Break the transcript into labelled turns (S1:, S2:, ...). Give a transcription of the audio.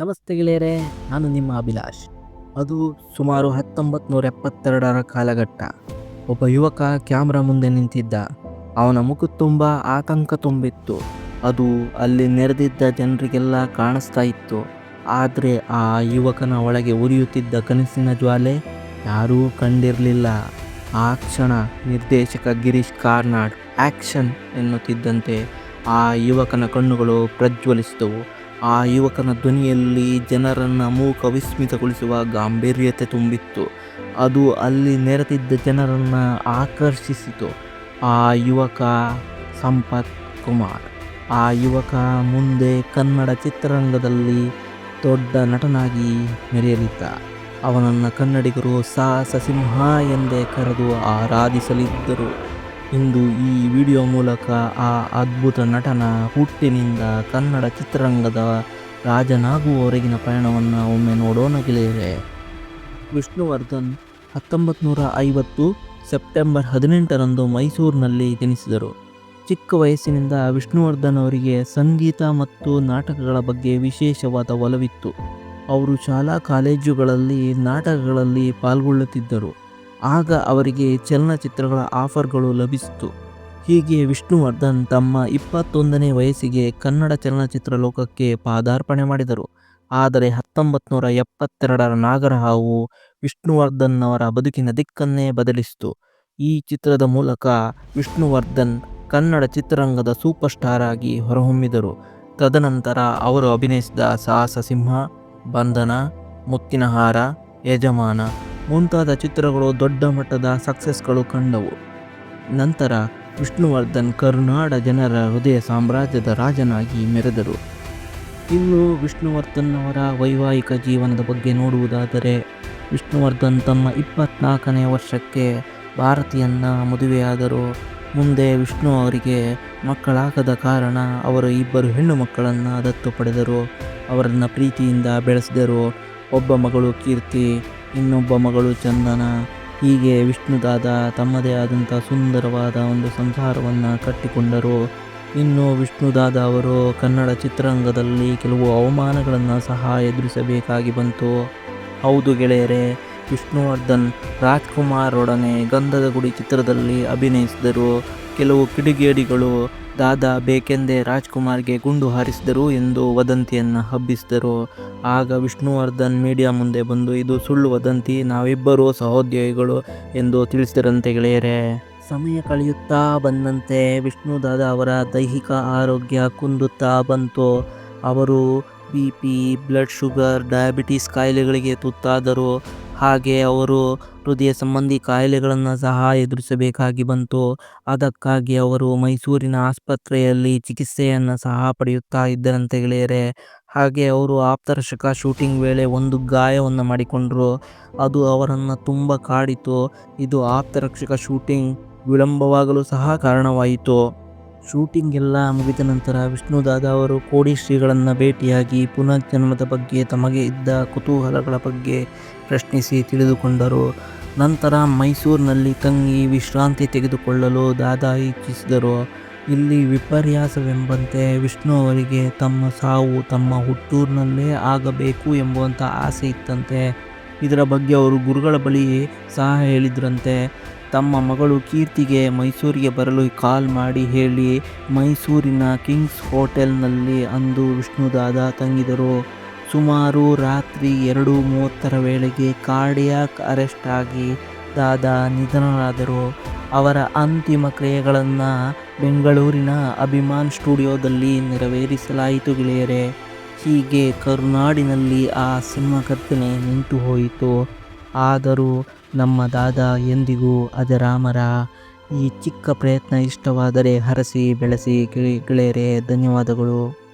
S1: ನಮಸ್ತೆ ಗೆಳೆಯರೇ, ನಾನು ನಿಮ್ಮ ಅಭಿಲಾಷ್. ಅದು ಸುಮಾರು ಹತ್ತೊಂಬತ್ತು ನೂರ ಎಪ್ಪತ್ತೆರಡರ ಕಾಲಘಟ್ಟ. ಒಬ್ಬ ಯುವಕ ಕ್ಯಾಮ್ರಾ ಮುಂದೆ ನಿಂತಿದ್ದ. ಅವನ ಮುಖ ತುಂಬ ಆತಂಕ ತುಂಬಿತ್ತು. ಅದು ಅಲ್ಲಿ ನೆರೆದಿದ್ದ ಜನರಿಗೆಲ್ಲ ಕಾಣಿಸ್ತಾ ಇತ್ತು. ಆದರೆ ಆ ಯುವಕನ ಒಳಗೆ ಉರಿಯುತ್ತಿದ್ದ ಕನಸಿನ ಜ್ವಾಲೆ ಯಾರೂ ಕಂಡಿರಲಿಲ್ಲ. ಆ ಕ್ಷಣ ನಿರ್ದೇಶಕ ಗಿರೀಶ್ ಕಾರ್ನಾಡ್ ಆ್ಯಕ್ಷನ್ ಎನ್ನುತ್ತಿದ್ದಂತೆ ಆ ಯುವಕನ ಕಣ್ಣುಗಳು ಪ್ರಜ್ವಲಿಸಿದವು. ಆ ಯುವಕನ ಧ್ವನಿಯಲ್ಲಿ ಜನರನ್ನು ಮೂಕ ವಿಸ್ಮಿತಗೊಳಿಸುವ ಗಾಂಭೀರ್ಯತೆ ತುಂಬಿತ್ತು. ಅದು ಅಲ್ಲಿ ನೆರೆದಿದ್ದ ಜನರನ್ನು ಆಕರ್ಷಿಸಿತು. ಆ ಯುವಕ ಸಂಪತ್ ಕುಮಾರ್. ಆ ಯುವಕ ಮುಂದೆ ಕನ್ನಡ ಚಿತ್ರರಂಗದಲ್ಲಿ ದೊಡ್ಡ ನಟನಾಗಿ ಮೆರೆಯಲಿದ್ದ. ಅವನನ್ನು ಕನ್ನಡಿಗರು ಸಾಹಸ ಸಿಂಹ ಎಂದೇ ಕರೆದು ಆರಾಧಿಸಲಿದ್ದರು. ಇಂದು ಈ ವಿಡಿಯೋ ಮೂಲಕ ಆ ಅದ್ಭುತ ನಟನ ಹುಟ್ಟಿನಿಂದ ಕನ್ನಡ ಚಿತ್ರರಂಗದ ರಾಜನಾಗುವವರೆಗಿನ ಪಯಣವನ್ನು ಒಮ್ಮೆ ನೋಡೋಣ ಗೆಳೆಯರೆ. ವಿಷ್ಣುವರ್ಧನ್ ಹತ್ತೊಂಬತ್ತು ನೂರ ಐವತ್ತು ಸೆಪ್ಟೆಂಬರ್ ಹದಿನೆಂಟರಂದು ಮೈಸೂರಿನಲ್ಲಿ ಜನಿಸಿದರು. ಚಿಕ್ಕ ವಯಸ್ಸಿನಿಂದ ವಿಷ್ಣುವರ್ಧನ್ ಅವರಿಗೆ ಸಂಗೀತ ಮತ್ತು ನಾಟಕಗಳ ಬಗ್ಗೆ ವಿಶೇಷವಾದ ಒಲವಿತ್ತು. ಅವರು ಶಾಲಾ ಕಾಲೇಜುಗಳಲ್ಲಿ ನಾಟಕಗಳಲ್ಲಿ ಪಾಲ್ಗೊಳ್ಳುತ್ತಿದ್ದರು. ಆಗ ಅವರಿಗೆ ಚಲನಚಿತ್ರಗಳ ಆಫರ್ಗಳು ಲಭಿಸಿತು. ಹೀಗೆ ವಿಷ್ಣುವರ್ಧನ್ ತಮ್ಮ ಇಪ್ಪತ್ತೊಂದನೇ ವಯಸ್ಸಿಗೆ ಕನ್ನಡ ಚಲನಚಿತ್ರ ಲೋಕಕ್ಕೆ ಪಾದಾರ್ಪಣೆ ಮಾಡಿದರು. ಆದರೆ ಹತ್ತೊಂಬತ್ತು ನೂರ ಎಪ್ಪತ್ತೆರಡರ ನಾಗರಹಾವು ವಿಷ್ಣುವರ್ಧನ್ ಅವರ ಬದುಕಿನ ದಿಕ್ಕನ್ನೇ ಬದಲಿಸಿತು. ಈ ಚಿತ್ರದ ಮೂಲಕ ವಿಷ್ಣುವರ್ಧನ್ ಕನ್ನಡ ಚಿತ್ರರಂಗದ ಸೂಪರ್ ಸ್ಟಾರ್ ಆಗಿ ಹೊರಹೊಮ್ಮಿದರು. ತದನಂತರ ಅವರು ಅಭಿನಯಿಸಿದ ಸಾಹಸ ಸಿಂಹ, ಬಂಧನ ಮುತ್ತಿನ ಹಾರ ಯಜಮಾನ ಮುಂತಾದ ಚಿತ್ರಗಳು ದೊಡ್ಡ ಮಟ್ಟದ ಸಕ್ಸಸ್ಗಳು ಕಂಡವು. ನಂತರ ವಿಷ್ಣುವರ್ಧನ್ ಕರುನಾಡ ಜನರ ಹೃದಯ ಸಾಮ್ರಾಜ್ಯದ ರಾಜನಾಗಿ ಮೆರೆದರು. ಇನ್ನು ವಿಷ್ಣುವರ್ಧನ್ ಅವರ ವೈವಾಹಿಕ ಜೀವನದ ಬಗ್ಗೆ ನೋಡುವುದಾದರೆ, ವಿಷ್ಣುವರ್ಧನ್ ತಮ್ಮ ಇಪ್ಪತ್ನಾಲ್ಕನೇ ವರ್ಷಕ್ಕೆ ಭಾರತಿಯನ್ನ ಮದುವೆಯಾದರು. ಮುಂದೆ ವಿಷ್ಣು ಅವರಿಗೆ ಮಕ್ಕಳಾಗದ ಕಾರಣ ಅವರು ಇಬ್ಬರು ಹೆಣ್ಣು ಮಕ್ಕಳನ್ನು ದತ್ತು ಪಡೆದರು. ಅವರನ್ನು ಪ್ರೀತಿಯಿಂದ ಬೆಳೆಸಿದರು. ಒಬ್ಬ ಮಗಳು ಕೀರ್ತಿ ಇನ್ನೊಬ್ಬ ಮಗಳು ಚಂದನ. ಹೀಗೆ ವಿಷ್ಣುದಾದ ತಮ್ಮದೇ ಆದಂಥ ಸುಂದರವಾದ ಒಂದು ಸಂಸಾರವನ್ನು ಕಟ್ಟಿಕೊಂಡರು. ಇನ್ನು ವಿಷ್ಣುದಾದ ಅವರು ಕನ್ನಡ ಚಿತ್ರರಂಗದಲ್ಲಿ ಕೆಲವು ಅವಮಾನಗಳನ್ನು ಸಹ ಎದುರಿಸಬೇಕಾಗಿ ಬಂತು. ಹೌದು ಗೆಳೆಯರೆ, ವಿಷ್ಣುವರ್ಧನ್ ರಾಜ್ಕುಮಾರೊಡನೆ ಗಂಧದ ಗುಡಿ ಚಿತ್ರದಲ್ಲಿ ಅಭಿನಯಿಸಿದರು. ಕೆಲವು ಕಿಡಿಗೇಡಿಗಳು ದಾದಾ ಬೇಕೆಂದೇ ರಾಜ್ಕುಮಾರ್ಗೆ ಗುಂಡು ಹಾರಿಸಿದರು ಎಂದು ವದಂತಿಯನ್ನು ಹಬ್ಬಿಸಿದರು. ಆಗ ವಿಷ್ಣುವರ್ಧನ್ ಮೀಡಿಯಾ ಮುಂದೆ ಬಂದು, ಇದು ಸುಳ್ಳು ವದಂತಿ, ನಾವಿಬ್ಬರೂ ಸಹೋದ್ಯೋಗಿಗಳು ಎಂದು ತಿಳಿಸಿದರಂತೆ ಗೆಳೆಯರೇ. ಸಮಯ ಕಳೆಯುತ್ತಾ ಬಂದಂತೆ ವಿಷ್ಣು ದಾದಾ ಅವರ ದೈಹಿಕ ಆರೋಗ್ಯ ಕುಂದುತ್ತಾ ಬಂತು. ಅವರು B P, blood sugar, diabetes ಕಾಯಿಲೆಗಳಿಗೆ ತುತ್ತಾದರು. ಹಾಗೆ ಅವರು ಹೃದಯ ಸಂಬಂಧಿ ಕಾಯಿಲೆಗಳನ್ನು ಸಹ ಎದುರಿಸಬೇಕಾಗಿ ಬಂತು. ಅದಕ್ಕಾಗಿ ಅವರು ಮೈಸೂರಿನ ಆಸ್ಪತ್ರೆಯಲ್ಲಿ ಚಿಕಿತ್ಸೆಯನ್ನು ಸಹ ಪಡೆಯುತ್ತಾ ಇದ್ದರಂತೆ ಗೆಳೆಯರೆ. ಹಾಗೆ ಅವರು ಆಪ್ತರಕ್ಷಕ ಶೂಟಿಂಗ್ ವೇಳೆ ಒಂದು ಗಾಯವನ್ನು ಮಾಡಿಕೊಂಡರು. ಅದು ಅವರನ್ನು ತುಂಬ ಕಾಡಿತು. ಇದು ಆಪ್ತರಕ್ಷಕ ಶೂಟಿಂಗ್ ವಿಳಂಬವಾಗಲು ಸಹ ಕಾರಣವಾಯಿತು. ಶೂಟಿಂಗ್ ಎಲ್ಲ ಮುಗಿದ ನಂತರ ವಿಷ್ಣು ದಾದಾ ಅವರು ಕೋಡಿ ಶ್ರೀಗಳನ್ನು ಭೇಟಿಯಾಗಿ ಪುನರ್ಜನ್ಮದ ಬಗ್ಗೆ ತಮಗೆ ಇದ್ದ ಕುತೂಹಲಗಳ ಬಗ್ಗೆ ಪ್ರಶ್ನಿಸಿ ತಿಳಿದುಕೊಂಡರು. ನಂತರ ಮೈಸೂರಿನಲ್ಲಿ ತಂಗಿ ವಿಶ್ರಾಂತಿ ತೆಗೆದುಕೊಳ್ಳಲು ದಾದಾ ಇಚ್ಛಿಸಿದರು. ಇಲ್ಲಿ ವಿಪರ್ಯಾಸವೆಂಬಂತೆ ವಿಷ್ಣು ಅವರಿಗೆ ತಮ್ಮ ಸಾವು ತಮ್ಮ ಹುಟ್ಟೂರಿನಲ್ಲೇ ಆಗಬೇಕು ಎಂಬುವಂಥ ಆಸೆ ಇತ್ತಂತೆ. ಇದರ ಬಗ್ಗೆ ಅವರು ಗುರುಗಳ ಬಳಿ ಸಹ ಹೇಳಿದ್ರಂತೆ. ತಮ್ಮ ಮಗಳು ಕೀರ್ತಿಗೆ ಮೈಸೂರಿಗೆ ಬರಲು ಕಾಲ್ ಮಾಡಿ ಹೇಳಿ, ಮೈಸೂರಿನ ಕಿಂಗ್ಸ್ ಹೋಟೆಲ್ನಲ್ಲಿ ಅಂದು ವಿಷ್ಣುದಾದ ತಂಗಿದರು. ಸುಮಾರು ರಾತ್ರಿ ಎರಡು ಮೂವತ್ತರ ವೇಳೆಗೆ ಕಾರ್ಡಿಯಾಕ್ ಅರೆಸ್ಟ್ ಆಗಿ ದಾದಾ ನಿಧನರಾದರು. ಅವರ ಅಂತಿಮ ಕ್ರಿಯೆಗಳನ್ನು ಬೆಂಗಳೂರಿನ ಅಭಿಮಾನ್ ಸ್ಟುಡಿಯೋದಲ್ಲಿ ನೆರವೇರಿಸಲಾಯಿತು ಗೆಳೆಯರೆ. ಹೀಗೆ ಕರುನಾಡಿನಲ್ಲಿ ಆ ಸಿನಿಮಾ ಕರ್ತನೆ ನಿಂತು ಹೋಯಿತು ಆದರೂ ನಮ್ಮ ದಾದ ಎಂದಿಗೂ ಅಜರಾಮರ ಈ ಚಿಕ್ಕ ಪ್ರಯತ್ನ ಇಷ್ಟವಾದರೆ ಹರಸಿ ಬೆಳೆಸಿ ಗೆಳೆಯರೇ ಧನ್ಯವಾದಗಳು.